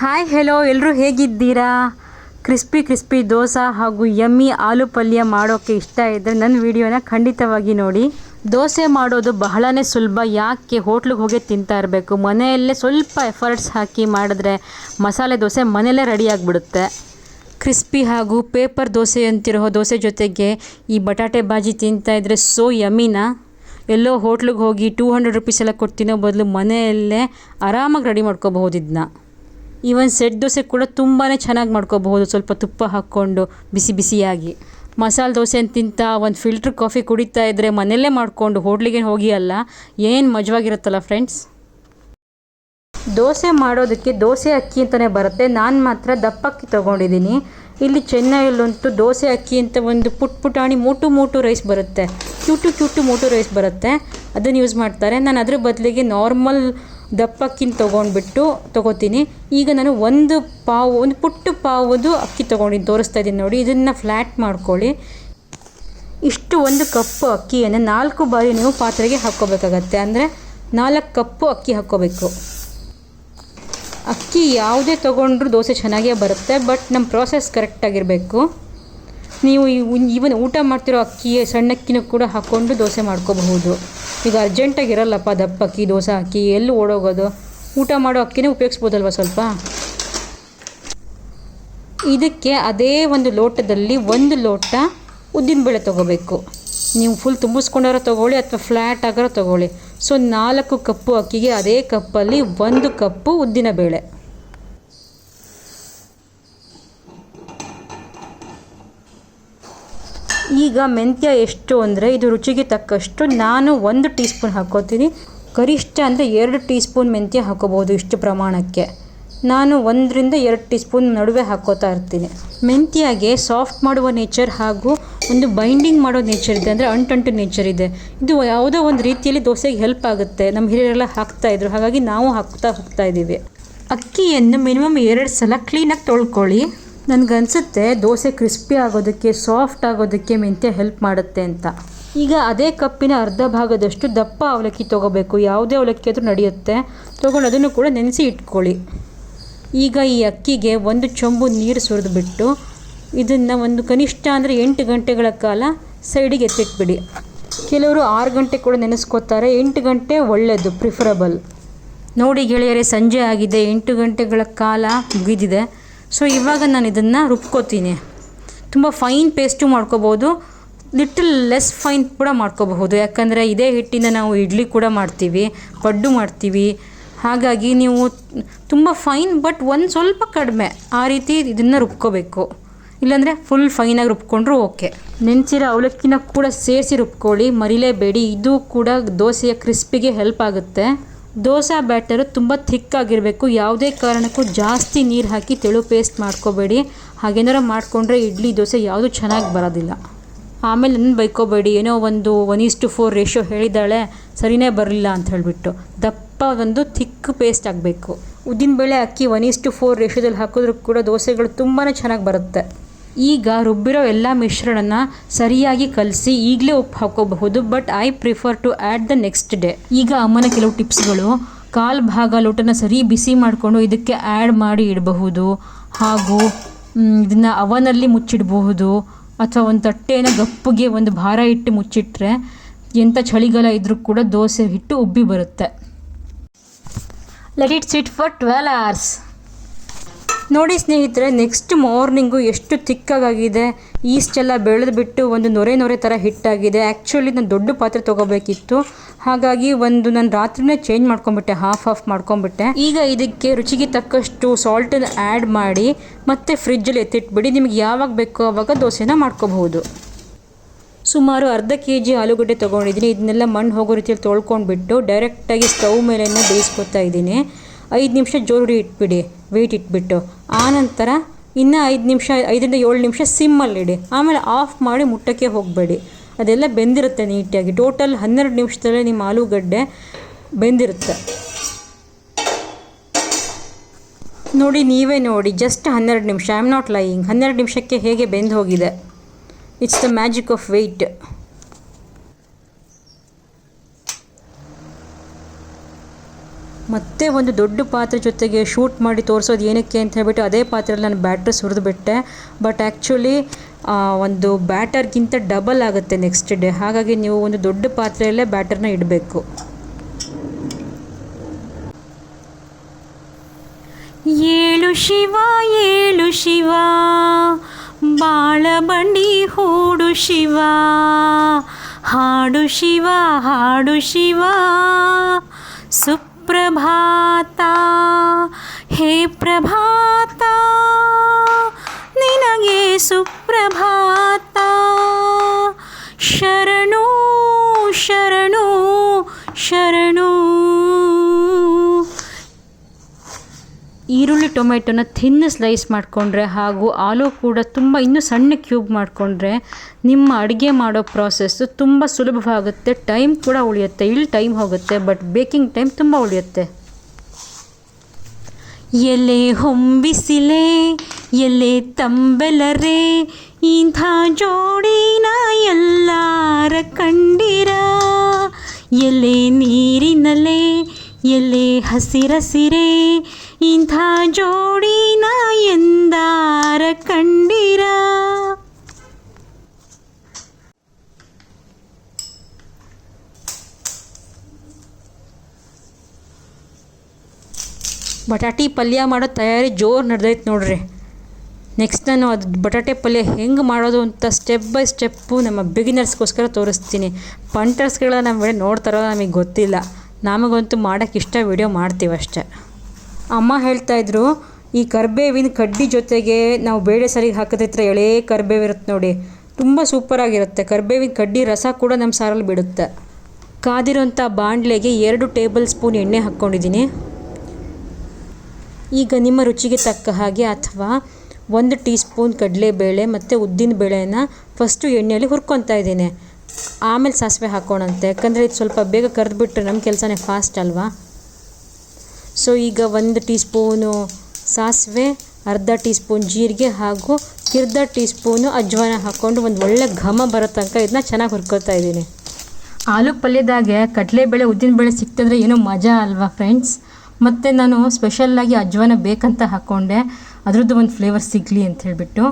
Hi hello ಎಲ್ಲರೂ ಹೇಗಿದ್ದೀರಾ? Crispy crispy dosa ಹಾಗೂ ಯಮ್ಮಿ ಆಲೂ ಪಲ್ಯ ಮಾಡೋಕ್ಕೆ ಇಷ್ಟ ಇದ್ದರೆ ನನ್ನ ವಿಡಿಯೋನ ಖಂಡಿತವಾಗಿ ನೋಡಿ. ದೋಸೆ ಮಾಡೋದು ಬಹಳನೇ ಸುಲಭ. ಯಾಕೆ? ಹೋಟ್ಲಿಗೆ ಹೋಗಿ ತಿಂತಾ ಇರಬೇಕು. ಮನೆಯಲ್ಲೇ ಸ್ವಲ್ಪ ಎಫರ್ಟ್ಸ್ ಹಾಕಿ ಮಾಡಿದ್ರೆ ಮಸಾಲೆ ದೋಸೆ ಮನೆಯಲ್ಲೇ ರೆಡಿಯಾಗಿಬಿಡುತ್ತೆ ಕ್ರಿಸ್ಪಿ ಹಾಗೂ ಪೇಪರ್ ದೋಸೆ ಅಂತಿರೋ ದೋಸೆ ಜೊತೆಗೆ ಈ ಬಟಾಟೆ ಬಾಜಿ ತಿಂತಾ ಇದ್ರೆ ಸೋ ಯಮ್ಮಿನ ಎಲ್ಲೋ ಹೋಟ್ಲಿಗೆ ಹೋಗಿ ಟೂ ಹಂಡ್ರೆಡ್ ರುಪೀಸ್ ಎಲ್ಲ ಕೊಟ್ಟು ತಿನ್ನೋ ಬದಲು ಮನೆಯಲ್ಲೇ ಆರಾಮಾಗಿ ರೆಡಿ ಮಾಡ್ಕೋಬಹುದು ಇದನ್ನ ಈವನ್ ಸೆಟ್ ದೋಸೆ ಕೂಡ ತುಂಬಾ ಚೆನ್ನಾಗಿ ಮಾಡ್ಕೋಬಹುದು. ಸ್ವಲ್ಪ ತುಪ್ಪ ಹಾಕ್ಕೊಂಡು ಬಿಸಿ ಬಿಸಿಯಾಗಿ. ಮಸಾಲೆ ದೋಸೆ ಅಂತಿಂತ ಒಂದು ಫಿಲ್ಟ್ರ್ ಕಾಫಿ ಕುಡಿತಾ ಇದ್ದರೆ ಮನೆಯಲ್ಲೇ ಮಾಡಿಕೊಂಡು ಹೋಟ್ಲಿಗೆ ಹೋಗಿ ಅಲ್ಲ, ಏನು ಮಜವಾಗಿರುತ್ತಲ್ಲ ಫ್ರೆಂಡ್ಸ್ ದೋಸೆ ಮಾಡೋದಕ್ಕೆ ದೋಸೆ ಅಕ್ಕಿ ಅಂತಲೇ ಬರುತ್ತೆ. ನಾನು ಮಾತ್ರ ದಪ್ಪಕ್ಕಿ ತೊಗೊಂಡಿದ್ದೀನಿ. ಇಲ್ಲಿ ಚೆನ್ನೈಯಲ್ಲಂತೂ ದೋಸೆ ಅಕ್ಕಿ ಅಂತ ಒಂದು ಪುಟ್ ಪುಟಾಣಿ ಮೂಟು ಮೂಟು ರೈಸ್ ಬರುತ್ತೆ. ಕ್ಯೂಟು ಕ್ಯೂಟು ಮೂಟು ರೈಸ್ ಬರುತ್ತೆ. ಅದನ್ನು ಯೂಸ್ ಮಾಡ್ತಾರೆ. ನಾನು ಅದ್ರ ಬದಲಿಗೆ ನಾರ್ಮಲ್ ದಪ್ಪಕ್ಕಿನ ತೊಗೊಂಡ್ಬಿಟ್ಟು ತೊಗೋತೀನಿ. ಈಗ ನಾನು ಒಂದು ಪಾವು, ಒಂದು ಪುಟ್ಟು ಪಾವುದು ಅಕ್ಕಿ ತೊಗೊಂಡು ತೋರಿಸ್ತಾ ಇದ್ದೀನಿ ನೋಡಿ, ಇದನ್ನು ಫ್ಲ್ಯಾಟ್ ಮಾಡ್ಕೊಳ್ಳಿ. ಇಷ್ಟು ಒಂದು ಕಪ್ಪು ಅಕ್ಕಿಯನ್ನು ನಾಲ್ಕು ಬಾರಿ ನೀವು ಪಾತ್ರೆಗೆ ಹಾಕ್ಕೋಬೇಕಾಗತ್ತೆ. ಅಂದರೆ ನಾಲ್ಕು ಕಪ್ಪು ಅಕ್ಕಿ ಹಾಕ್ಕೋಬೇಕು. ಅಕ್ಕಿ ಯಾವುದೇ ತೊಗೊಂಡ್ರೂ ದೋಸೆ ಚೆನ್ನಾಗೇ ಬರುತ್ತೆ, ಬಟ್ ನಮ್ಮ ಪ್ರೋಸೆಸ್ ಕರೆಕ್ಟಾಗಿರಬೇಕು ನೀವು ಈವನ್ ಊಟ ಮಾಡ್ತಿರೋ ಅಕ್ಕಿ ಸಣ್ಣ ಅಕ್ಕಿನೂ ಕೂಡ ಹಾಕ್ಕೊಂಡು ದೋಸೆ ಮಾಡ್ಕೋಬಹುದು. ಈಗ ಅರ್ಜೆಂಟಾಗಿ ಇರಲ್ಲಪ್ಪ ದಪ್ಪ ಅಕ್ಕಿ ದೋಸೆ ಅಕ್ಕಿ ಎಲ್ಲೂ ಓಡೋಗೋದು. ಊಟ ಮಾಡೋ ಅಕ್ಕಿನೇ ಉಪಯೋಗಿಸ್ಬೋದಲ್ವ ಸ್ವಲ್ಪ? ಇದಕ್ಕೆ ಅದೇ ಒಂದು ಲೋಟದಲ್ಲಿ ಒಂದು ಲೋಟ ಉದ್ದಿನಬೇಳೆ ತೊಗೋಬೇಕು. ನೀವು ಫುಲ್ ತುಂಬಿಸ್ಕೊಂಡಾರೋ ತೊಗೊಳ್ಳಿ ಅಥವಾ ಫ್ಲ್ಯಾಟ್ ಆಗಾರೋ ತೊಗೊಳ್ಳಿ. ಸೊ ನಾಲ್ಕು ಕಪ್ಪು ಅಕ್ಕಿಗೆ ಅದೇ ಕಪ್ಪಲ್ಲಿ ಒಂದು ಕಪ್ಪು ಉದ್ದಿನಬೇಳೆ ಈಗ ಮೆಂತ್ಯ ಎಷ್ಟು ಅಂದರೆ ಇದು ರುಚಿಗೆ ತಕ್ಕಷ್ಟು ನಾನು ಒಂದು ಟೀ ಸ್ಪೂನ್ ಹಾಕ್ಕೋತೀನಿ. ಗರಿಷ್ಠ ಅಂದರೆ ಎರಡು ಟೀ ಸ್ಪೂನ್ ಮೆಂತ್ಯ ಹಾಕೋಬೋದು ಇಷ್ಟು ಪ್ರಮಾಣಕ್ಕೆ. ನಾನು ಒಂದರಿಂದ ಎರಡು ಟೀ ಸ್ಪೂನ್ ನಡುವೆ ಹಾಕೋತಾ ಇರ್ತೀನಿ. ಮೆಂತ್ಯಾಗೆ ಸಾಫ್ಟ್ ಮಾಡುವ ನೇಚರ್ ಹಾಗೂ ಒಂದು ಬೈಂಡಿಂಗ್ ಮಾಡೋ ನೇಚರ್ ಇದೆ ಅಂದರೆ ಅಂಟಂಟು ನೇಚರ್ ಇದೆ. ಇದು ಯಾವುದೋ ಒಂದು ರೀತಿಯಲ್ಲಿ ದೋಸೆಗೆ ಹೆಲ್ಪ್ ಆಗುತ್ತೆ. ನಮ್ಮ ಹಿರಿಯರೆಲ್ಲ ಹಾಕ್ತಾಯಿದ್ರು ಹಾಗಾಗಿ ನಾವು ಹಾಕ್ತಾ ಹೋಗ್ತಾ ಇದ್ದೀವಿ. ಅಕ್ಕಿಯನ್ನು ಮಿನಿಮಮ್ ಎರಡು ಸಲ ಕ್ಲೀನಾಗಿ ತೊಳ್ಕೊಳ್ಳಿ. ನನಗನ್ಸುತ್ತೆ ದೋಸೆ ಕ್ರಿಸ್ಪಿ ಆಗೋದಕ್ಕೆ, ಸಾಫ್ಟ್ ಆಗೋದಕ್ಕೆ ಮೆಂತ್ಯ ಹೆಲ್ಪ್ ಮಾಡುತ್ತೆ ಅಂತ. ಈಗ ಅದೇ ಕಪ್ಪಿನ ಅರ್ಧ ಭಾಗದಷ್ಟು ದಪ್ಪ ಅವಲಕ್ಕಿ ತೊಗೋಬೇಕು. ಯಾವುದೇ ಅವಲಕ್ಕಿ ಆದರೂ ನಡೆಯುತ್ತೆ. ತೊಗೊಂಡು ಅದನ್ನು ಕೂಡ ನೆನೆಸಿ ಇಟ್ಕೊಳ್ಳಿ. ಈಗ ಈ ಅಕ್ಕಿಗೆ ಒಂದು ಚೊಂಬು ನೀರು ಸುರಿದುಬಿಟ್ಟು ಇದನ್ನು ಒಂದು ಕನಿಷ್ಠ ಅಂದರೆ ಎಂಟು ಗಂಟೆಗಳ ಕಾಲ ಸೈಡಿಗೆ ಎತ್ತಿಟ್ಬಿಡಿ. ಕೆಲವರು ಆರು ಗಂಟೆ ಕೂಡ ನೆನೆಸ್ಕೋತಾರೆ. ಎಂಟು ಗಂಟೆ ಒಳ್ಳೆಯದು ಪ್ರಿಫರಬಲ್ ನೋಡಿ ಗೆಳೆಯರೆ, ಸಂಜೆ ಆಗಿದೆ. ಎಂಟು ಗಂಟೆಗಳ ಕಾಲ ಮುಗಿದಿದೆ. ಸೊ ಇವಾಗ ನಾನು ಇದನ್ನು ರುಬ್ಕೋತೀನಿ. ತುಂಬ ಫೈನ್ ಪೇಸ್ಟು ಮಾಡ್ಕೋಬೋದು ಲಿಟಲ್ ಲೆಸ್ ಫೈನ್ ಕೂಡ ಮಾಡ್ಕೋಬಹುದು. ಯಾಕಂದರೆ ಇದೇ ಹಿಟ್ಟಿಂದ ನಾವು ಇಡ್ಲಿ ಕೂಡ ಮಾಡ್ತೀವಿ ಪಡ್ಡು ಮಾಡ್ತೀವಿ. ಹಾಗಾಗಿ ನೀವು ತುಂಬ ಫೈನ್ ಬಟ್ ಒಂದು ಸ್ವಲ್ಪ ಕಡಿಮೆ. ಆ ರೀತಿ ಇದನ್ನು ರುಬ್ಕೋಬೇಕು. ಇಲ್ಲಾಂದರೆ ಫುಲ್ ಫೈನಾಗಿ ರುಬ್ಕೊಂಡ್ರು ಓಕೆ. ನೆನೆಸಿರೋ ಅವಲಕ್ಕಿನ ಕೂಡ ಸೇರಿಸಿ ರುಬ್ಕೊಳ್ಳಿ. ಮರಿಲೇಬೇಡಿ. ಇದು ಕೂಡ ದೋಸೆಯ ಕ್ರಿಸ್ಪಿಗೆ ಹೆಲ್ಪ್ ಆಗುತ್ತೆ. ದೋಸೆ ಬ್ಯಾಟರು ತುಂಬ ಥಿಕ್ಕಾಗಿರಬೇಕು ಯಾವುದೇ ಕಾರಣಕ್ಕೂ ಜಾಸ್ತಿ ನೀರು ಹಾಕಿ ತೆಳು ಪೇಸ್ಟ್ ಮಾಡ್ಕೋಬೇಡಿ. ಹಾಗೇನಾರ ಮಾಡಿಕೊಂಡ್ರೆ ಇಡ್ಲಿ ದೋಸೆ ಯಾವುದೂ ಚೆನ್ನಾಗಿ ಬರೋದಿಲ್ಲ. ಆಮೇಲೆ ನನ್ನ ಬೈಕೋಬೇಡಿ. ಏನೋ ಒಂದು one is to four ratio ಹೇಳಿದ್ದಾಳೆ, ಸರಿನೇ ಬರಲಿಲ್ಲ ಅಂತ ಹೇಳಿಬಿಟ್ಟು. ದಪ್ಪ ಒಂದು ಥಿಕ್ ಪೇಸ್ಟ್ ಆಗಬೇಕು. ಉದ್ದಿನಬೇಳೆ ಅಕ್ಕಿ ಒನ್ ಈಸ್ ಟು ಫೋರ್ ರೇಷೋದಲ್ಲಿ ಹಾಕಿದ್ರೂ ಕೂಡ ದೋಸೆಗಳು ತುಂಬಾ ಚೆನ್ನಾಗಿ ಬರುತ್ತೆ. ಈಗ ರುಬ್ಬಿರೋ ಎಲ್ಲ ಮಿಶ್ರಣನ ಸರಿಯಾಗಿ ಕಲಸಿ ಈಗಲೇ ಉಪ್ಪು ಹಾಕೋಬಹುದು but I prefer to add the next day ಈಗ ಅಮ್ಮನ ಕೆಲವು ಟಿಪ್ಸ್ಗಳು. ಕಾಲು ಭಾಗ ಲೋಟನ ಸರಿ ಬಿಸಿ ಮಾಡಿಕೊಂಡು ಇದಕ್ಕೆ ಆ್ಯಡ್ ಮಾಡಿ ಇಡಬಹುದು. ಹಾಗೂ ಇದನ್ನು ಅವನಲ್ಲಿ ಮುಚ್ಚಿಡಬಹುದು. ಅಥವಾ ಒಂದು ತಟ್ಟೆನ ಗಪ್ಪಗೆ ಒಂದು ಭಾರ ಇಟ್ಟು ಮುಚ್ಚಿಟ್ರೆ ಎಂಥ ಚಳಿಗಾಲ ಇದ್ದರೂ ಕೂಡ ದೋಸೆ ಹಿಟ್ಟು ಉಬ್ಬಿ ಬರುತ್ತೆ. Let it sit for twelve hours ನೋಡಿ ಸ್ನೇಹಿತರೆ ನೆಕ್ಸ್ಟ್ ಮಾರ್ನಿಂಗು ಎಷ್ಟು ತಿಕ್ಕಾಗಿದೆ ಈಸ್ಟ್ ಎಲ್ಲ ಒಂದು ನೊರೆ ನೊರೆ ಥರ ಹಿಟ್ಟಾಗಿದೆ ಆ್ಯಕ್ಚುಲಿ ನಾನು ದೊಡ್ಡ ಪಾತ್ರೆ ತೊಗೋಬೇಕಿತ್ತು. ಹಾಗಾಗಿ ಒಂದು ನಾನು ರಾತ್ರಿನೇ ಚೇಂಜ್ ಮಾಡ್ಕೊಂಬಿಟ್ಟೆ ಹಾಫ್ ಹಾಫ್ ಮಾಡ್ಕೊಂಬಿಟ್ಟೆ. ಈಗ ಇದಕ್ಕೆ ರುಚಿಗೆ ತಕ್ಕಷ್ಟು ಸಾಲ್ಟನ್ನು ಆ್ಯಡ್ ಮಾಡಿ, ಮತ್ತೆ ಫ್ರಿಜ್ಜಲ್ಲಿ ಎತ್ತಿಟ್ಬಿಡಿ. ನಿಮಗೆ ಯಾವಾಗ ಬೇಕೋ ಆವಾಗ ದೋಸೆನ ಮಾಡ್ಕೋಬಹುದು. ಸುಮಾರು ಅರ್ಧ ಕೆ ಜಿ ಆಲೂಗಡ್ಡೆ ತೊಗೊಂಡಿದ್ದೀನಿ. ಇದನ್ನೆಲ್ಲ ಮಣ್ಣು ಹೋಗೋ ರೀತಿಯಲ್ಲಿ ತೊಳ್ಕೊಂಡ್ಬಿಟ್ಟು ಡೈರೆಕ್ಟಾಗಿ ಸ್ಟವ್ ಮೇಲೆ ಬೇಯಿಸ್ಕೊತಾ ಇದ್ದೀನಿ. ಐದು ನಿಮಿಷ ಜೋರು ಇಟ್ಬಿಡಿ ವೆಯ್ಟ್ ಇಟ್ಬಿಟ್ಟು. ಆನಂತರ ಇನ್ನೂ ಐದು ನಿಮಿಷ, ಐದರಿಂದ ಏಳು ನಿಮಿಷ ಸಿಮ್ಮಲ್ಲಿಡಿ. ಆಮೇಲೆ ಆಫ್ ಮಾಡಿ ಮುಟ್ಟಕ್ಕೆ ಹೋಗಬೇಡಿ. ಅದೆಲ್ಲ ಬೆಂದಿರುತ್ತೆ ನೀಟಾಗಿ ಟೋಟಲ್ ಹನ್ನೆರಡು ನಿಮಿಷದಲ್ಲೇ ನಿಮ್ಮ ಆಲೂಗಡ್ಡೆ ಬೆಂದಿರುತ್ತೆ. ನೋಡಿ, ನೀವೇ ನೋಡಿ ಜಸ್ಟ್ ಹನ್ನೆರಡು ನಿಮಿಷ. ಐ ಆಮ್ ನಾಟ್ ಲೈಯಿಂಗ್ ಹನ್ನೆರಡು ನಿಮಿಷಕ್ಕೆ ಹೇಗೆ ಬೆಂದು ಹೋಗಿದೆ it's the magic of wait ಮತ್ತೆ ಒಂದು ದೊಡ್ಡ ಪಾತ್ರೆ ಜೊತೆಗೆ ಶೂಟ್ ಮಾಡಿ ತೋರಿಸೋದು ಏನಕ್ಕೆ ಅಂತ ಹೇಳ್ಬಿಟ್ಟು ಅದೇ ಪಾತ್ರೆಯಲ್ಲಿ ನಾನು ಬ್ಯಾಟ್ರ್ ಸುರಿದುಬಿಟ್ಟೆ. ಬಟ್ ಆ್ಯಕ್ಚುಲಿ ಒಂದು ಬ್ಯಾಟರ್ಗಿಂತ ಡಬಲ್ ಆಗುತ್ತೆ ನೆಕ್ಸ್ಟ್ ಡೇ ಹಾಗಾಗಿ ನೀವು ಒಂದು ದೊಡ್ಡ ಪಾತ್ರೆಯಲ್ಲೇ ಬ್ಯಾಟರ್ನ ಇಡಬೇಕು. ಏಳು ಶಿವ ಏಳು ಶಿವ, ಬಾಳ ಬಂಡಿ ಹೂಡು ಶಿವ, ಹಾಡು ಶಿವ ಹಾಡು ಶಿವ ಸುಪ್ರಭಾತ ಹೇ ಪ್ರಭಾತ ನಿನಗೆ ಸುಪ್ರಭಾತ ಶರಣು ಶರಣು ಶರಣು ಈರುಳ್ಳಿ ಟೊಮೆಟೊನ ಥಿನ್ ಸ್ಲೈಸ್ ಮಾಡಿಕೊಂಡ್ರೆ ಹಾಗೂ ಆಲೂ ಕೂಡ ತುಂಬ ಇನ್ನೂ ಸಣ್ಣ ಕ್ಯೂಬ್ ಮಾಡಿಕೊಂಡ್ರೆ ನಿಮ್ಮ ಅಡುಗೆ ಮಾಡೋ ಪ್ರಾಸೆಸ್ಸು ತುಂಬ ಸುಲಭವಾಗುತ್ತೆ. ಟೈಮ್ ಕೂಡ ಉಳಿಯುತ್ತೆ. ಇಲ್ಲಿ ಟೈಮ್ ಹೋಗುತ್ತೆ, ಬಟ್ ಬೇಕಿಂಗ್ ಟೈಮ್ ತುಂಬ ಉಳಿಯುತ್ತೆ. ಎಲೆ ಹೊಂಬಿಸಿಲೆ, ಎಲೆ ತಂಬೆಲರೆ, ಇಂಥ ಜೋಡಿನ ಎಲ್ಲಾರ ಕಂಡಿರ. ಎಲೆ ನೀರಿನಲೆ, ಎಲೆ ಹಸಿರಸಿರೆ ಇಂಥ ಜೋಡಿನ ಎಂದಾರ ಕಂಡಿರ? ಬಟಾಟಿ ಪಲ್ಯ ಮಾಡೋ ತಯಾರಿ ಜೋರು ನಡೆದೈತೆ ನೋಡ್ರಿ. ನೆಕ್ಸ್ಟ್ ನಾನು ಅದು ಬಟಾಟೆ ಪಲ್ಯ ಹೆಂಗೆ ಮಾಡೋದು ಅಂತ ಸ್ಟೆಪ್ ಬೈ ಸ್ಟೆಪ್ಪು ನಮ್ಮ ಬಿಗಿನರ್ಸ್ಗೋಸ್ಕರ ತೋರಿಸ್ತೀನಿ. ಪಂಟರ್ಸ್ಗಳ ನಮ್ಮ ನೋಡ್ತಾರೋ ನಮಗೆ ಗೊತ್ತಿಲ್ಲ. ನಮಗಂತೂ ಮಾಡೋಕ್ಕೆ ಇಷ್ಟ ವಿಡಿಯೋ ಮಾಡ್ತೀವಿ ಅಷ್ಟೇ ಅಮ್ಮ ಹೇಳ್ತಾಯಿದ್ರು ಈ ಕರ್ಬೇವಿನ ಕಡ್ಡಿ ಜೊತೆಗೆ ನಾವು ಬೇಳೆ ಸರಿಗೆ ಹಾಕಿದ್ರೆ ಎಳೆ ಕರ್ಬೇವು ಇರುತ್ತೆ ನೋಡಿ. ತುಂಬ ಸೂಪರಾಗಿರುತ್ತೆ ಕರ್ಬೇವಿನ ಕಡ್ಡಿ ರಸ ಕೂಡ ನಮ್ಮ ಸಾರಲ್ಲಿ ಬಿಡುತ್ತೆ. ಕಾದಿರೋಂಥ ಬಾಣಲೆಗೆ ಎರಡು ಟೇಬಲ್ ಸ್ಪೂನ್ ಎಣ್ಣೆ ಹಾಕ್ಕೊಂಡಿದ್ದೀನಿ. ಈಗ ನಿಮ್ಮ ರುಚಿಗೆ ತಕ್ಕ ಹಾಗೆ ಅಥವಾ ಒಂದು ಟೀ ಸ್ಪೂನ್ ಕಡಲೆಬೇಳೆ ಮತ್ತು ಉದ್ದಿನ ಬೇಳೆನ ಫಸ್ಟು ಎಣ್ಣೆಯಲ್ಲಿ ಹುರ್ಕೊತಾ ಇದ್ದೀನಿ. ಆಮೇಲೆ ಸಾಸಿವೆ ಹಾಕೋಣಂತೆ. ಯಾಕಂದರೆ ಇದು ಸ್ವಲ್ಪ ಬೇಗ ಕರೆದ್ಬಿಟ್ರೆ ನಮ್ಮ ಕೆಲಸನೇ ಫಾಸ್ಟ್ ಅಲ್ವಾ? ಸೊ ಈಗ ಒಂದು ಟೀ ಸ್ಪೂನು ಸಾಸಿವೆ, ಅರ್ಧ ಟೀ ಸ್ಪೂನ್ ಜೀರಿಗೆ ಹಾಗೂ ಕಿರ್ಧ ಟೀ ಸ್ಪೂನು ಅಜ್ವಾನ ಹಾಕ್ಕೊಂಡು ಒಂದು ಒಳ್ಳೆ ಘಮ ಬರೋ ತನಕ ಇದನ್ನ ಚೆನ್ನಾಗಿ ಹುರ್ಕೊತಾ ಇದ್ದೀನಿ. ಆಲೂ ಪಲ್ಯದಾಗೆ ಕಡಲೆಬೇಳೆ ಉದ್ದಿನಬೇಳೆ ಸಿಕ್ತಂದ್ರೆ ಏನೋ ಮಜಾ ಅಲ್ವಾ ಫ್ರೆಂಡ್ಸ್ ಮತ್ತು ನಾನು ಸ್ಪೆಷಲ್ಲಾಗಿ ಅಜ್ವಾನ ಬೇಕಂತ ಹಾಕ್ಕೊಂಡೆ ಅದರದ್ದು ಒಂದು ಫ್ಲೇವರ್ ಸಿಗಲಿ ಅಂತ ಹೇಳಿಬಿಟ್ಟು.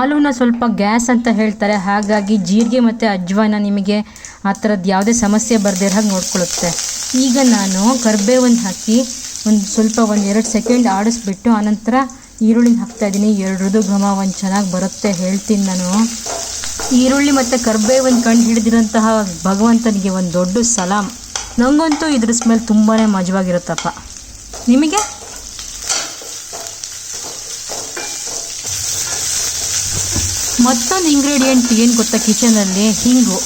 ಆಲೂನ ಸ್ವಲ್ಪ ಗ್ಯಾಸ್ ಅಂತ ಹೇಳ್ತಾರೆ. ಹಾಗಾಗಿ ಜೀರಿಗೆ ಮತ್ತು ಅಜ್ವಾನ ನಿಮಗೆ ಆ ಥರದ್ದು ಯಾವುದೇ ಸಮಸ್ಯೆ ಬರದೇ ಹಾಗೆ ನೋಡ್ಕೊಳ್ಳುತ್ತೆ. ಈಗ ನಾನು ಕರ್ಬೇವನ್ನು ಹಾಕಿ ಒಂದು ಸ್ವಲ್ಪ ಒಂದು ಎರಡು ಸೆಕೆಂಡ್ ಆಡಿಸ್ಬಿಟ್ಟು ಆನಂತರ ಈರುಳ್ಳಿನ ಹಾಕ್ತಾಯಿದ್ದೀನಿ ಎರಡರದ್ದು ಘಮ ಒಂದು ಚೆನ್ನಾಗಿ ಬರುತ್ತೆ ಹೇಳ್ತೀನಿ ನಾನು. ಈರುಳ್ಳಿ ಮತ್ತು ಕರ್ಬೇವನ್ನು ಕಂಡು ಹಿಡಿದಿರೋಂತಹ ಭಗವಂತನಿಗೆ ಒಂದು ದೊಡ್ಡ ಸಲಾಮ್ ನನಗಂತೂ ಇದ್ರ ಸ್ಮೆಲ್ ತುಂಬಾ ಮಜವಾಗಿರುತ್ತಪ್ಪ. ನಿಮಗೆ? ಮತ್ತೊಂದು ಇಂಗ್ರೀಡಿಯೆಂಟ್ ಏನು ಗೊತ್ತಾ ಕಿಚನಲ್ಲಿ ಹಿಂಗು.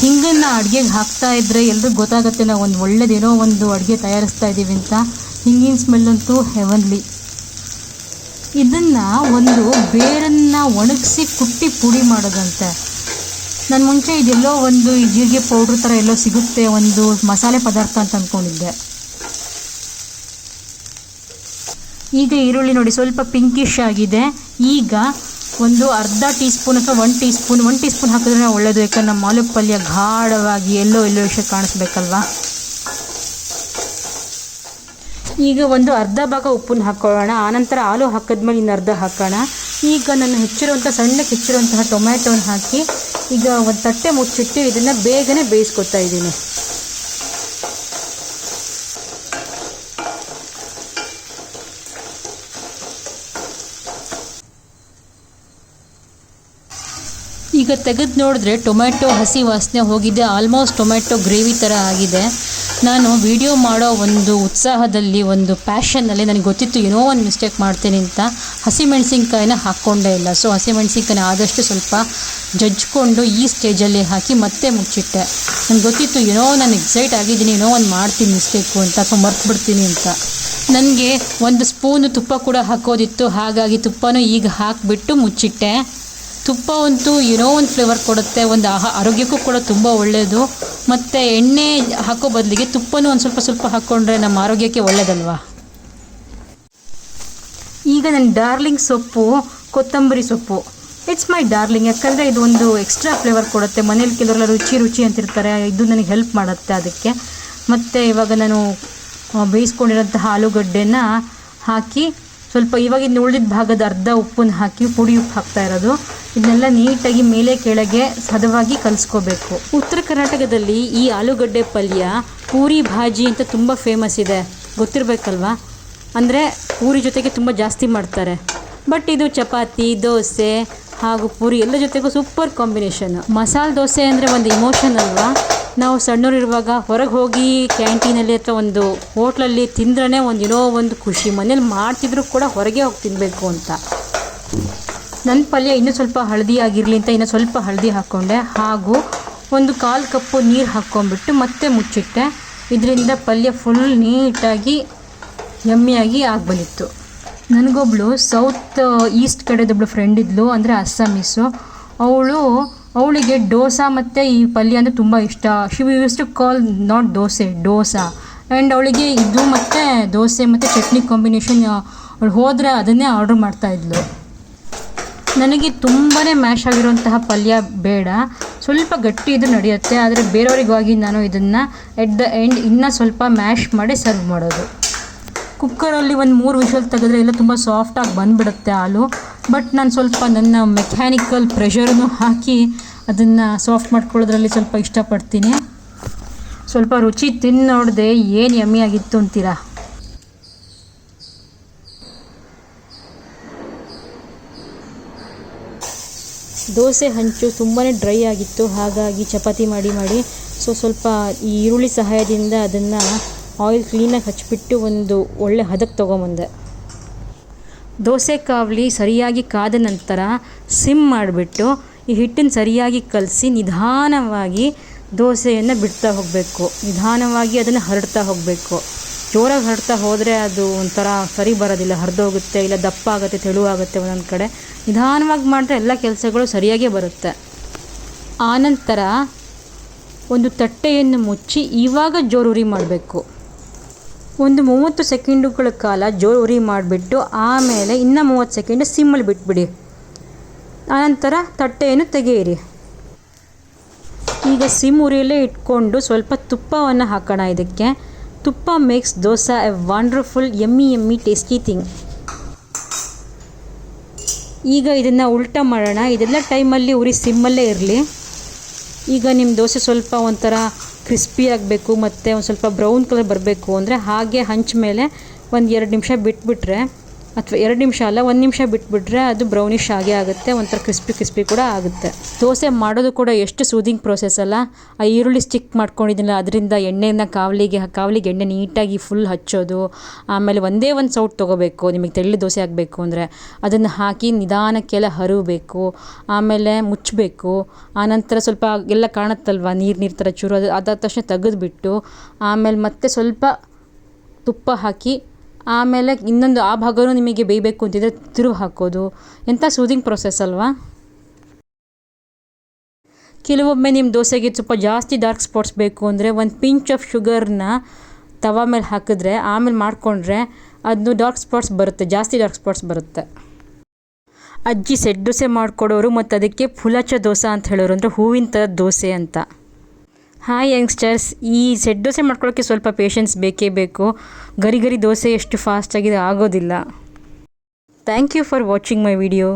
ಹಿಂಗನ್ನು ಅಡುಗೆಗೆ ಹಾಕ್ತಾ ಇದ್ದರೆ ಎಲ್ರಿಗೂ ಗೊತ್ತಾಗುತ್ತೆ ನಾವು ಒಂದು ಒಳ್ಳೇದೇನೋ ಒಂದು ಅಡುಗೆ ತಯಾರಿಸ್ತಾ ಇದ್ದೀವಿ ಅಂತ. ಹಿಂಗಿನ ಸ್ಮೆಲ್ ಅಂತೂ ಹೆವನ್ಲಿ ಇದನ್ನು ಒಂದು ಬೇರನ್ನು ಒಣಗಿಸಿ ಕುಟ್ಟಿ ಪುಡಿ ಮಾಡೋದಂತೆ. ನಾನು ಮುಂಚೆ ಇದೆಲ್ಲೋ ಒಂದು ಈ ಜೀರಿಗೆ ಪೌಡ್ರ್ ಥರ ಎಲ್ಲೋ ಸಿಗುತ್ತೆ ಒಂದು ಮಸಾಲೆ ಪದಾರ್ಥ ಅಂತ ಅಂದ್ಕೊಂಡಿದ್ದೆ ಈಗ ಈರುಳ್ಳಿ ನೋಡಿ, ಸ್ವಲ್ಪ ಪಿಂಕಿಶ್ ಆಗಿದೆ. ಈಗ ಒಂದು ಅರ್ಧ ಟೀ ಸ್ಪೂನ್ ಅಥವಾ one teaspoon one teaspoon ಹಾಕಿದ್ರೆ ಒಳ್ಳೆಯದು ಯಾಕಂದ್ರೆ ನಮ್ಮ ಆಲೂ ಪಲ್ಯ ಗಾಢವಾಗಿ ಎಲ್ಲೋ ಎಲ್ಲೋ ವಿಷಯ ಕಾಣಿಸ್ಬೇಕಲ್ವಾ? ಈಗ ಒಂದು ಅರ್ಧ ಭಾಗ ಉಪ್ಪನ್ನು ಹಾಕ್ಕೊಳ್ಳೋಣ ಆನಂತರ ಆಲೂ ಹಾಕಿದ್ಮೇಲೆ ಇನ್ನು ಅರ್ಧ ಹಾಕೋಣ. ಈಗ ನಾನು ಹೆಚ್ಚಿರುವಂಥ, ಸಣ್ಣಕ್ಕೆ ಹೆಚ್ಚಿರುವಂತಹ ಟೊಮ್ಯಾಟೊನ ಹಾಕಿ, ಈಗ ಒಂದು ತಟ್ಟೆ ಮುಚ್ಚಿಟ್ಟು ಇದನ್ನು ಬೇಗನೆ ಬೇಯಿಸ್ಕೊತಾ ಇದ್ದೀನಿ. ಈಗ ತೆಗೆದು ನೋಡಿದ್ರೆ ಟೊಮೆಟೊ ಹಸಿ ವಾಸನೆ ಹೋಗಿದೆ. ಆಲ್ಮೋಸ್ಟ್ ಟೊಮೆಟೊ ಗ್ರೇವಿ ಥರ ಆಗಿದೆ. ನಾನು ವಿಡಿಯೋ ಮಾಡೋ ಒಂದು ಉತ್ಸಾಹದಲ್ಲಿ, ಒಂದು ಪ್ಯಾಷನ್ನಲ್ಲಿ ನನಗೆ ಗೊತ್ತಿತ್ತು, ಏನೋ ಒಂದು ಮಿಸ್ಟೇಕ್ ಮಾಡ್ತೀನಿ ಅಂತ. ಹಸಿಮೆಣಸಿನ್ಕಾಯಿನ ಹಾಕ್ಕೊಂಡೇ ಇಲ್ಲ. ಸೊ ಹಸಿಮೆಣಸಿನ್ಕಾಯಿನ ಆದಷ್ಟು ಸ್ವಲ್ಪ ಜಜ್ಕೊಂಡು ಈ ಸ್ಟೇಜಲ್ಲಿ ಹಾಕಿ ಮತ್ತೆ ಮುಚ್ಚಿಟ್ಟೆ. ನನಗೆ ಗೊತ್ತಿತ್ತು, ಏನೋ ನಾನು ಎಕ್ಸೈಟ್ ಆಗಿದ್ದೀನಿ, ಏನೋ ಒಂದು ಮಾಡ್ತೀನಿ ಮಿಸ್ಟೇಕು ಅಂತ, ಅಥವಾ ಮರ್ತ್ಬಿಡ್ತೀನಿ ಅಂತ. ನನಗೆ ಒಂದು ಸ್ಪೂನು ತುಪ್ಪ ಕೂಡ ಹಾಕೋದಿತ್ತು. ಹಾಗಾಗಿ ತುಪ್ಪನೂ ಈಗ ಹಾಕಿಬಿಟ್ಟು ಮುಚ್ಚಿಟ್ಟೆ. ತುಪ್ಪ ಅಂತೂ ಏನೋ ಒಂದು ಫ್ಲೇವರ್ ಕೊಡುತ್ತೆ, ಒಂದು ಆಹ, ಆರೋಗ್ಯಕ್ಕೂ ಕೂಡ ತುಂಬ ಒಳ್ಳೆಯದು ಮತ್ತು ಎಣ್ಣೆ ಹಾಕೋ ಬದಲಿಗೆ ತುಪ್ಪನೂ ಒಂದು ಸ್ವಲ್ಪ ಸ್ವಲ್ಪ ಹಾಕ್ಕೊಂಡ್ರೆ ನಮ್ಮ ಆರೋಗ್ಯಕ್ಕೆ ಒಳ್ಳೆಯದಲ್ವಾ ಈಗ ನನ್ನ ಡಾರ್ಲಿಂಗ್ ಸೊಪ್ಪು, ಕೊತ್ತಂಬರಿ ಸೊಪ್ಪು. ಇಟ್ಸ್ ಮೈ ಡಾರ್ಲಿಂಗ್ ಯಾಕಂದರೆ ಇದು ಒಂದು ಎಕ್ಸ್ಟ್ರಾ ಫ್ಲೇವರ್ ಕೊಡುತ್ತೆ. ಮನೇಲಿ ಕೆಲವರೆಲ್ಲ ರುಚಿ ರುಚಿ ಅಂತಿರ್ತಾರೆ. ಇದು ನನಗೆ ಹೆಲ್ಪ್ ಮಾಡುತ್ತೆ ಅದಕ್ಕೆ. ಮತ್ತು ಇವಾಗ ನಾನು ಬೇಯಿಸ್ಕೊಂಡಿರೋಂತಹ ಆಲೂಗಡ್ಡೆನ ಹಾಕಿ ಸ್ವಲ್ಪ ಇವಾಗಿನ ಉಳಿದ ಭಾಗದ ಅರ್ಧ ಉಪ್ಪನ್ನು ಹಾಕಿ, ಪುಡಿ ಉಪ್ಪು ಹಾಕ್ತಾ ಇರೋದು. ಇದನ್ನೆಲ್ಲ ನೀಟಾಗಿ ಮೇಲೆ ಕೆಳಗೆ ಹದವಾಗಿ ಕಲಿಸ್ಕೋಬೇಕು. ಉತ್ತರ ಕರ್ನಾಟಕದಲ್ಲಿ ಈ ಆಲೂಗಡ್ಡೆ ಪಲ್ಯ, ಪೂರಿ ಭಾಜಿ ಅಂತ ತುಂಬ ಫೇಮಸ್ ಇದೆ. ಗೊತ್ತಿರಬೇಕಲ್ವಾ? ಅಂದರೆ ಪೂರಿ ಜೊತೆಗೆ ತುಂಬ ಜಾಸ್ತಿ ಮಾಡ್ತಾರೆ. ಬಟ್ ಇದು ಚಪಾತಿ, ದೋಸೆ ಹಾಗೂ ಪೂರಿ ಎಲ್ಲ ಜೊತೆಗೂ ಸೂಪರ್ ಕಾಂಬಿನೇಷನ್ ಮಸಾಲೆ ದೋಸೆ ಅಂದರೆ ಒಂದು ಇಮೋಷನ್ ಅಲ್ವಾ? ನಾವು ಸಣ್ಣವರಿರುವಾಗ ಹೊರಗೆ ಹೋಗಿ ಕ್ಯಾಂಟೀನಲ್ಲಿ ಅಥವಾ ಒಂದು ಹೋಟ್ಲಲ್ಲಿ ತಿಂದ್ರೇ ಒಂದು ಏನೋ ಒಂದು ಖುಷಿ. ಮನೇಲಿ ಮಾಡ್ತಿದ್ರು ಕೂಡ ಹೊರಗೆ ಹೋಗಿ ತಿನ್ನಬೇಕು ಅಂತ. ನನ್ನ ಪಲ್ಯ ಇನ್ನೂ ಸ್ವಲ್ಪ ಹಳದಿ ಆಗಿರಲಿ ಅಂತ ಇನ್ನೂ ಸ್ವಲ್ಪ ಹಳದಿ ಹಾಕ್ಕೊಂಡೆ. ಹಾಗೂ ಒಂದು ಕಾಲು ಕಪ್ಪು ನೀರು ಹಾಕ್ಕೊಂಬಿಟ್ಟು ಮತ್ತೆ ಮುಚ್ಚಿಟ್ಟೆ. ಇದರಿಂದ ಪಲ್ಯ ಫುಲ್ ನೀಟಾಗಿ ಯಮ್ಮಿಯಾಗಿ ಆಗಿ ಬಂದಿತ್ತು ನನಗೊಬ್ಳು ಸೌತ್ ಈಸ್ಟ್ ಕಡೆದೊಬ್ಳು ಫ್ರೆಂಡ್ ಇದ್ಲು, ಅಂದರೆ ಅಸ್ಸಾಮೀಸು ಅವಳು, ಅವಳಿಗೆ ಡೋಸಾ ಮತ್ತು ಈ ಪಲ್ಯ ಅಂದರೆ ತುಂಬ ಇಷ್ಟ. She used to call not dose dosa and ಅವಳಿಗೆ ಇದು ಮತ್ತು ದೋಸೆ ಮತ್ತು ಚಟ್ನಿ ಕಾಂಬಿನೇಷನ್ ಅವಳು ಹೋದರೆ ಅದನ್ನೇ ಆರ್ಡ್ರ್ ಮಾಡ್ತಾಯಿದ್ಲು ನನಗೆ ತುಂಬಾ ಮ್ಯಾಶ್ ಆಗಿರುವಂತಹ ಪಲ್ಯ ಬೇಡ. ಸ್ವಲ್ಪ ಗಟ್ಟಿ ಇದು ನಡೆಯುತ್ತೆ, ಆದರೆ ಬೇರೆಯವರಿಗಾಗಿ ನಾನು ಇದನ್ನು ಎಟ್ ದ ಎಂಡ್ ಇನ್ನೂ ಸ್ವಲ್ಪ ಮ್ಯಾಶ್ ಮಾಡಿ ಸರ್ವ್ ಮಾಡೋದು. ಕುಕ್ಕರಲ್ಲಿ ಒಂದು ಮೂರು ವಿಷಲ್ ತೆಗೆದ್ರೆ ಎಲ್ಲ ತುಂಬ ಸಾಫ್ಟಾಗಿ ಬಂದುಬಿಡುತ್ತೆ ಹಾಲು. ಬಟ್ ನಾನು ಸ್ವಲ್ಪ ನನ್ನ ಮೆಕ್ಯಾನಿಕಲ್ ಪ್ರೆಷರನ್ನು ಹಾಕಿ ಅದನ್ನು ಸಾಫ್ಟ್ ಮಾಡ್ಕೊಳ್ಳೋದ್ರಲ್ಲಿ ಸ್ವಲ್ಪ ಇಷ್ಟಪಡ್ತೀನಿ. ಸ್ವಲ್ಪ ರುಚಿ ತಿಂದು ನೋಡಿದೆ ಏನು ಯಮ್ಮಿ ಆಗಿತ್ತು ಅಂತೀರಾ? ದೋಸೆ ಹಂಚು ತುಂಬಾ ಡ್ರೈ ಆಗಿತ್ತು, ಹಾಗಾಗಿ ಚಪಾತಿ ಮಾಡಿ ಮಾಡಿ. ಸೊ ಸ್ವಲ್ಪ ಈ ಈರುಳ್ಳಿ ಸಹಾಯದಿಂದ ಅದನ್ನು ಆಯಿಲ್ ಕ್ಲೀನಾಗಿ ಹಚ್ಚಿಬಿಟ್ಟು ಒಂದು ಒಳ್ಳೆ ಹದಕ್ಕೆ ತೊಗೊಂಬಂದೆ. ದೋಸೆ ಕಾವಲಿ ಸರಿಯಾಗಿ ಕಾದ ನಂತರ ಸಿಮ್ ಮಾಡಿಬಿಟ್ಟು ಈ ಹಿಟ್ಟನ್ನು ಸರಿಯಾಗಿ ಕಲಸಿ ನಿಧಾನವಾಗಿ ದೋಸೆಯನ್ನು ಬಿಡ್ತಾ ಹೋಗಬೇಕು. ನಿಧಾನವಾಗಿ ಅದನ್ನು ಹರಡ್ತಾ ಹೋಗಬೇಕು. ಜೋರಾಗಿ ಹರಡ್ತಾ ಹೋದರೆ ಅದು ಒಂಥರ ಸರಿ ಬರೋದಿಲ್ಲ. ಹರಿದೋಗುತ್ತೆ, ಇಲ್ಲ ದಪ್ಪ ಆಗುತ್ತೆ ತೆಳುವಾಗುತ್ತೆ ಒಂದೊಂದು ಕಡೆ. ನಿಧಾನವಾಗಿ ಮಾಡಿದ್ರೆ ಎಲ್ಲ ಕೆಲಸಗಳು ಸರಿಯಾಗೇ ಬರುತ್ತೆ. ಆನಂತರ ಒಂದು ತಟ್ಟೆಯನ್ನು ಮುಚ್ಚಿ ಇವಾಗ ಜೋರುರಿ ಮಾಡಬೇಕು. ಒಂದು ಮೂವತ್ತು ಸೆಕೆಂಡುಗಳ ಕಾಲ ಜೋರು ಉರಿ ಮಾಡಿಬಿಟ್ಟು ಆಮೇಲೆ ಇನ್ನೂ ಮೂವತ್ತು ಸೆಕೆಂಡು ಸಿಮ್ಮಲ್ಲಿ ಬಿಟ್ಬಿಡಿ. ಆನಂತರ ತಟ್ಟೆಯನ್ನು ತೆಗೆಯಿರಿ. ಈಗ ಸಿಮ್ ಉರಿಯಲ್ಲೇ ಇಟ್ಕೊಂಡು ಸ್ವಲ್ಪ ತುಪ್ಪವನ್ನು ಹಾಕೋಣ ಇದಕ್ಕೆ. ತುಪ್ಪ ಮೇಕ್ಸ್ ದೋಸಾ ಎ ವಂಡರ್ಫುಲ್, ಎಮ್ಮಿ ಎಮ್ಮಿ, ಟೇಸ್ಟಿ ಥಿಂಗ್. ಈಗ ಇದನ್ನು ಉಲ್ಟಾ ಮಾಡೋಣ. ಇದೆಲ್ಲ ಟೈಮಲ್ಲಿ ಉರಿ ಸಿಮ್ಮಲ್ಲೇ ಇರಲಿ. ಈಗ ನಿಮ್ಮ ದೋಸೆ ಸ್ವಲ್ಪ ಒಂಥರ ಕ್ರಿಸ್ಪಿ ಆಗಬೇಕು, ಮತ್ತು ಒಂದು ಸ್ವಲ್ಪ ಬ್ರೌನ್ ಕಲರ್ ಬರಬೇಕು ಅಂದರೆ ಹಾಗೆ ಹಂಚ ಮೇಲೆ ಒಂದು ಎರಡು ನಿಮಿಷ ಬಿಟ್ಬಿಟ್ರೆ ಅಥವಾ ಎರಡು ನಿಮಿಷ ಅಲ್ಲ, ಒಂದು ನಿಮಿಷ ಬಿಟ್ಬಿಟ್ರೆ ಅದು ಬ್ರೌನಿಷ್ ಆಗೇ ಆಗುತ್ತೆ, ಒಂಥರ ಕ್ರಿಸ್ಪಿ ಕ್ರಿಸ್ಪಿ ಕೂಡ ಆಗುತ್ತೆ. ದೋಸೆ ಮಾಡೋದು ಕೂಡ ಎಷ್ಟು ಸೂದಿಂಗ್ ಪ್ರೋಸೆಸ್ ಅಲ್ಲ? ಆ ಈರುಳ್ಳಿ ಸ್ಟಿಕ್ ಮಾಡ್ಕೊಂಡಿದ್ದಿಲ್ಲ ಅದರಿಂದ ಎಣ್ಣೆನ ಕಾವಲಿಗೆ ಕಾವಲಿಗೆ ಎಣ್ಣೆ ನೀಟಾಗಿ ಫುಲ್ ಹಚ್ಚೋದು, ಆಮೇಲೆ ಒಂದೇ ಒಂದು ಸೌಟ್ ತೊಗೋಬೇಕು, ನಿಮಗೆ ತೆಳ್ಳಿ ದೋಸೆ ಆಗಬೇಕು ಅಂದರೆ. ಅದನ್ನು ಹಾಕಿ ನಿಧಾನಕ್ಕೆಲ್ಲ ಹರಬೇಕು, ಆಮೇಲೆ ಮುಚ್ಚಬೇಕು ಆನಂತರ ಸ್ವಲ್ಪ ಎಲ್ಲ ಕಾಣುತ್ತಲ್ವ, ನೀರು ನೀರು ಥರ ಚೂರು, ಅದು ಅದಾದ ತಕ್ಷಣ ತೆಗೆದುಬಿಟ್ಟು, ಆಮೇಲೆ ಮತ್ತೆ ಸ್ವಲ್ಪ ತುಪ್ಪ ಹಾಕಿ ಆಮೇಲೆ ಇನ್ನೊಂದು ಆ ಭಾಗವೂ ನಿಮಗೆ ಬೇಯಬೇಕು ಅಂತಿದ್ದರೆ ತಿರು ಹಾಕೋದು. ಎಂಥ ಸೂದಿಂಗ್ ಪ್ರೊಸೆಸ್ ಅಲ್ವಾ? ಕೆಲವೊಮ್ಮೆ ನಿಮ್ಮ ದೋಸೆಗೆ ಸ್ವಲ್ಪ ಜಾಸ್ತಿ ಡಾರ್ಕ್ ಸ್ಪಾಟ್ಸ್ ಬೇಕು ಅಂದರೆ ಒಂದು ಪಿಂಚ್ ಆಫ್ ಶುಗರ್ನ ತವ ಮೇಲೆ ಹಾಕಿದ್ರೆ, ಆಮೇಲೆ ಮಾಡಿಕೊಂಡ್ರೆ ಅದನ್ನು ಡಾರ್ಕ್ ಸ್ಪಾಟ್ಸ್ ಬರುತ್ತೆ, ಜಾಸ್ತಿ ಡಾರ್ಕ್ ಸ್ಪಾಟ್ಸ್ ಬರುತ್ತೆ. ಅಜ್ಜಿ ಸೆಡ್ ದೋಸೆ ಮಾಡಿಕೊಡೋರು ಮತ್ತು ಅದಕ್ಕೆ ಫುಲಚ ದೋಸೆ ಅಂತ ಹೇಳೋರು ಅಂದರೆ ಹೂವಿನ ಥರದ ದೋಸೆ ಅಂತ. ಹಾಯ್ ಯಂಗ್ಸ್ಟರ್ಸ್ ಈ ಸೆಟ್ ದೋಸೆ ಮಾಡ್ಕೊಳ್ಳೋಕ್ಕೆ ಸ್ವಲ್ಪ ಪೇಷನ್ಸ್ ಬೇಕೇ ಬೇಕು. ಗರಿ ಗರಿ ದೋಸೆ ಎಷ್ಟು ಫಾಸ್ಟಾಗಿದೆ ಆಗೋದಿಲ್ಲ. Thank you for watching my video